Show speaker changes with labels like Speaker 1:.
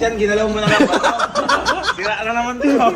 Speaker 1: Christian, ginalaw mo na lang. Sira na naman tayo.